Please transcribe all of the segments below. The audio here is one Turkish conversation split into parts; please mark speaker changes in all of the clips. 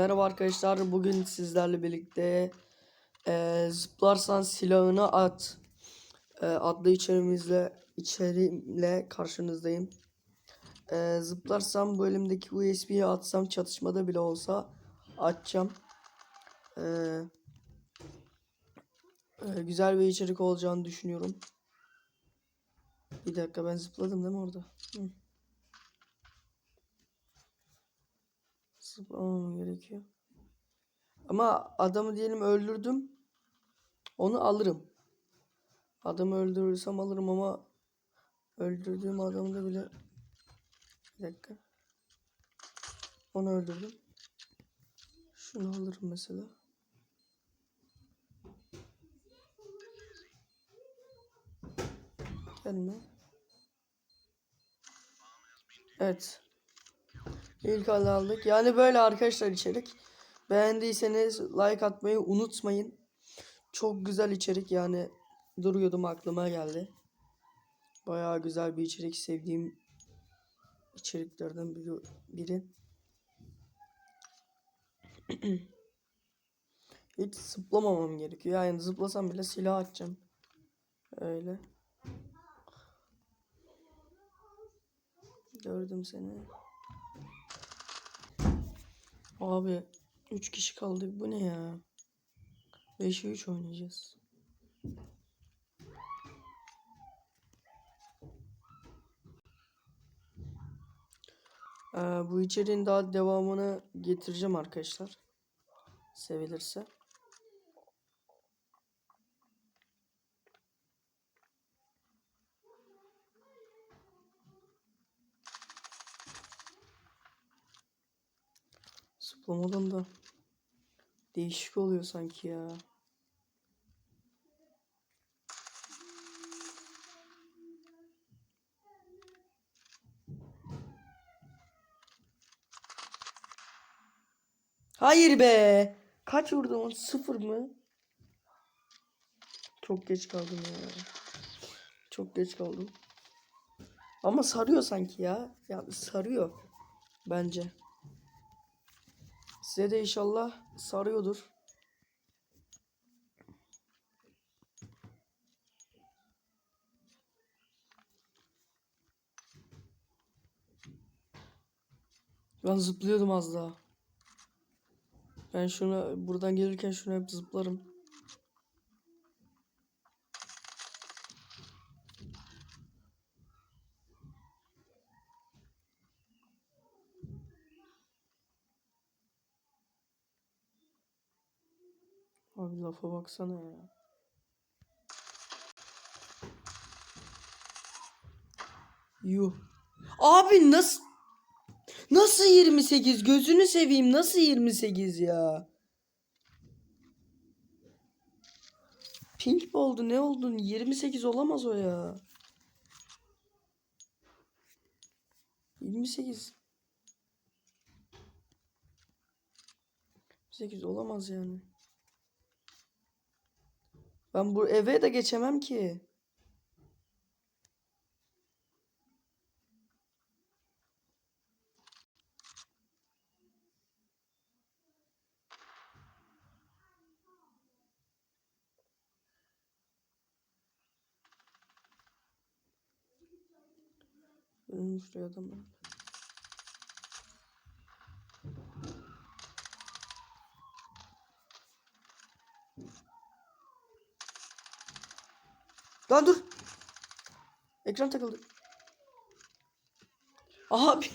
Speaker 1: merhaba arkadaşlar. Bugün sizlerle birlikte e, zıplarsan silahını at e, adlı içerimizle içerimle karşınızdayım. E, zıplarsam bu elimdeki USB'yi atsam çatışmada bile olsa atacağım. E, e, güzel bir içerik olacağını düşünüyorum. Bir dakika ben zıpladım değil mi orada? Hı. Zıplamam gerekiyor. Ama adamı diyelim öldürdüm. Onu alırım. Adamı öldürürsem alırım ama öldürdüğüm adamı da bile bir dakika. Onu öldürdüm. Şunu alırım mesela. Gelme. Evet. İlk halde aldık. Yani böyle arkadaşlar içerik. Beğendiyseniz like atmayı unutmayın. Çok güzel içerik yani. Duruyordum aklıma geldi. Bayağı güzel bir içerik. Sevdiğim içeriklerden biri. biri. Hiç zıplamamam gerekiyor. Yani zıplasam bile silah atacağım. Öyle. Gördüm seni. Abi 3 kişi kaldık. Bu ne ya? 5'e 3 oynayacağız. Ee, bu içeriğin daha devamını getireceğim arkadaşlar. Sevilirse. Zıplamadan da değişik oluyor sanki ya. Hayır be. Kaç vurdum? Sıfır mı? Çok geç kaldım ya. Çok geç kaldım. Ama sarıyor sanki ya. Ya sarıyor. Bence. Size de inşallah sarıyordur. Ben zıplıyordum az daha. Ben şunu buradan gelirken şunu hep zıplarım. Abi lafa baksana ya. Yuh. Abi nasıl Nasıl 28? Gözünü seveyim. Nasıl 28 ya? Pink mi oldu? Ne oldun? 28 olamaz o ya. 28. 28 olamaz yani. Ben bu eve de geçemem ki. Şuraya adam Lan dur. Ekran takıldı. Abi.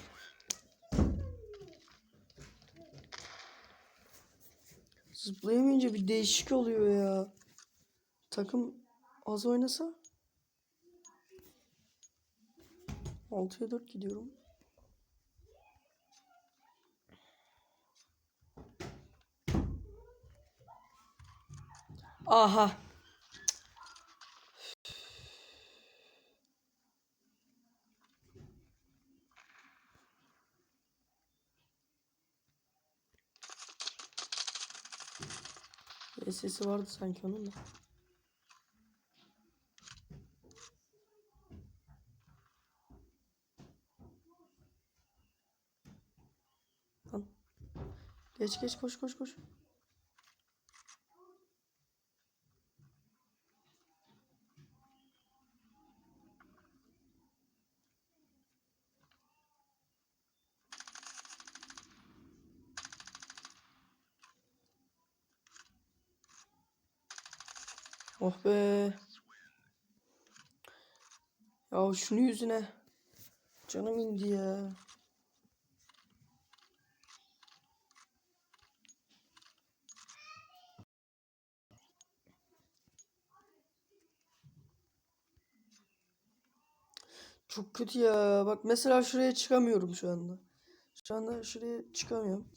Speaker 1: Zıplayamayınca bir değişik oluyor ya. Takım az oynasa. 6'ya 4 gidiyorum. Aha. Sesi vardı sanki onun da. Geç geç koş koş koş. Oh be. Ya şunu yüzüne. Canım indi ya. Çok kötü ya. Bak mesela şuraya çıkamıyorum şu anda. Şu anda şuraya çıkamıyorum.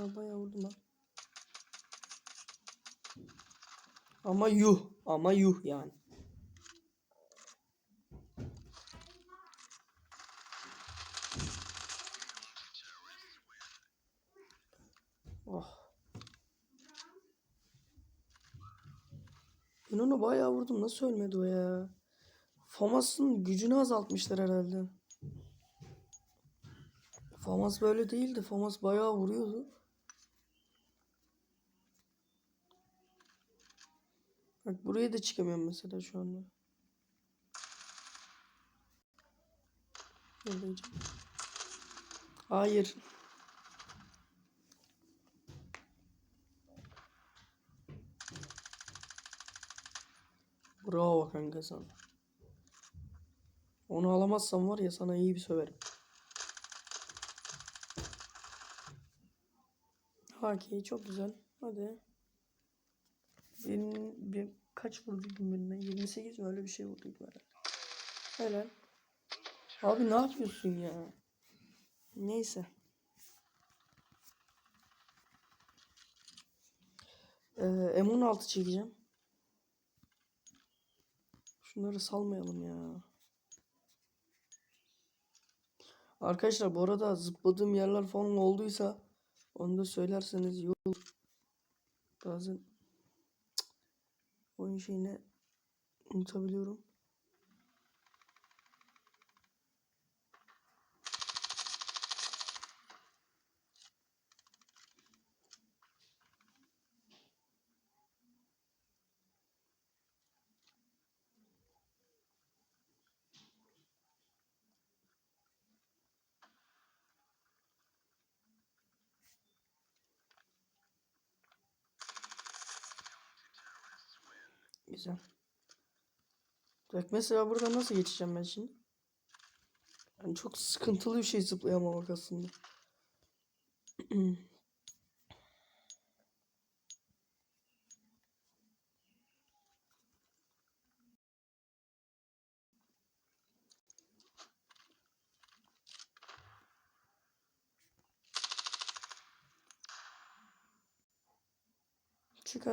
Speaker 1: Ha bayağı vurdum lan. Ama yuh. Ama yuh yani. Oh. Ben onu bayağı vurdum. Nasıl ölmedi o ya? Famas'ın gücünü azaltmışlar herhalde. Famas böyle değildi. Famas bayağı vuruyordu. Bak buraya da çıkamıyorum mesela şu anda. Hayır. Bravo kanka sana. Onu alamazsam var ya sana iyi bir söverim. Okey çok güzel. Hadi. Benim bir kaç vurduydum birine? 28 mi öyle bir şey vurduydum herhalde. Helal. Abi ne yapıyorsun ya? Neyse. Ee, M16 çekeceğim. Şunları salmayalım ya. Arkadaşlar bu arada zıpladığım yerler falan olduysa onu da söylerseniz iyi olur. Bazen. Oyun şeyini unutabiliyorum. Güzel. Bak mesela burada nasıl geçeceğim ben şimdi? Yani çok sıkıntılı bir şey zıplayamamak aslında. Çık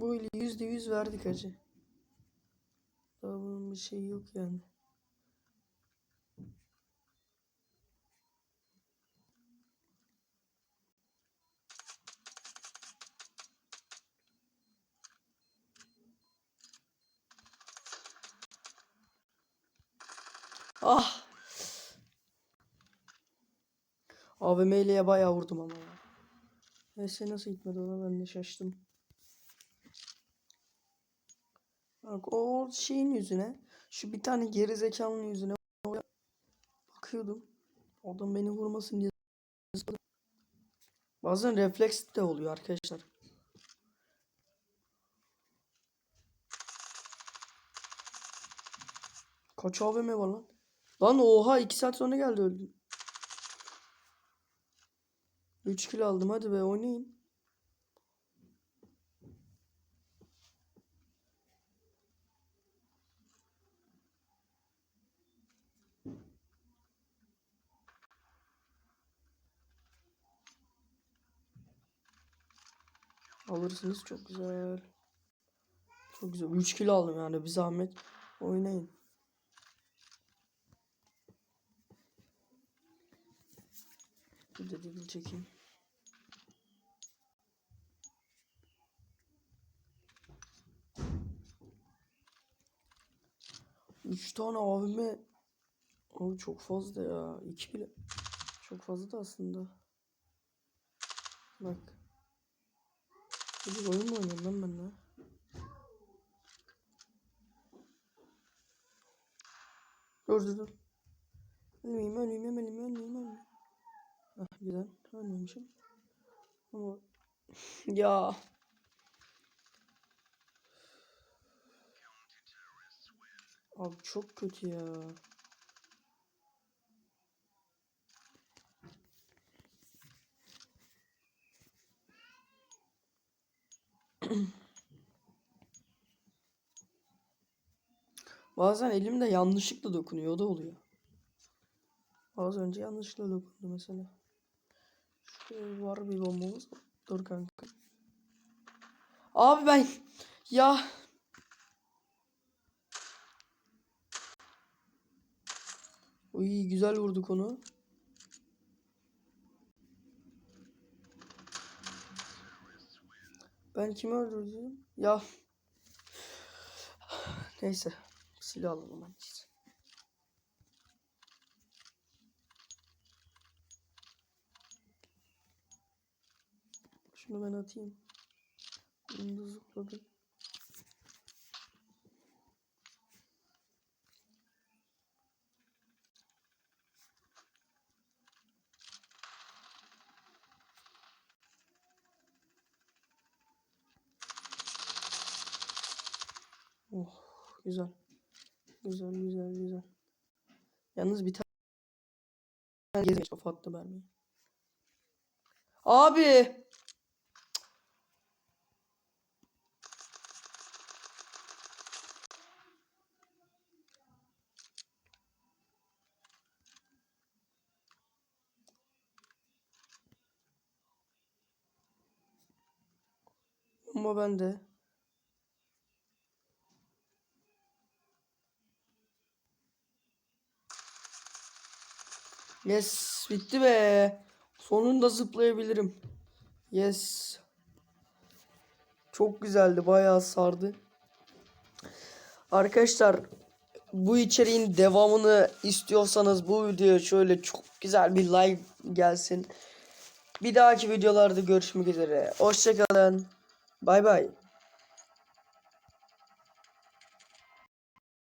Speaker 1: Bu ile yüzde yüz verdik acı. Daha bunun bir şeyi yok yani. Ah. AVM'liye bayağı vurdum ama ya. Neyse nasıl gitmedi ona ben de şaştım. Bak o şeyin yüzüne şu bir tane geri zekalının yüzüne bakıyordum. Adam beni vurmasın diye. Bazen refleks de oluyor arkadaşlar. Kaç AVM var lan? Lan oha 2 saat sonra geldi öldüm. 3 kill aldım hadi be oynayın. Alırsınız çok güzel. Çok güzel. 3 kilo aldım yani bir zahmet. Oynayın. Bir de çekeyim. Üç tane abime Abi çok fazla ya. İki bile. Çok fazla da aslında. Bak. Bir oyun mu oynuyorum lan ben de? Dur dur dur. Ölmeyeyim ölmeyeyim ölmeyeyim ölmeyeyim ölmeyeyim. Ah güzel. Ölmemişim. Ama ya. Abi çok kötü ya. Bazen elimde yanlışlıkla dokunuyor o da oluyor. Az önce yanlışlıkla dokundu mesela. Şuraya var bir bombamız. Dur kanka. Abi ben ya Uy güzel vurduk onu. Ben kimi öldürdüm? Ya Neyse. Silah alalım ben. Şunu ben atayım. Bunu zıpladım. Oh güzel. Güzel güzel güzel. Yalnız bir tane gezmiş kafa attı mermiyi. Abi. Ama ben de. Yes, bitti be. Sonunda zıplayabilirim. Yes. Çok güzeldi, bayağı sardı. Arkadaşlar, bu içeriğin devamını istiyorsanız bu videoya şöyle çok güzel bir like gelsin. Bir dahaki videolarda görüşmek üzere. Hoşçakalın. Bay bay.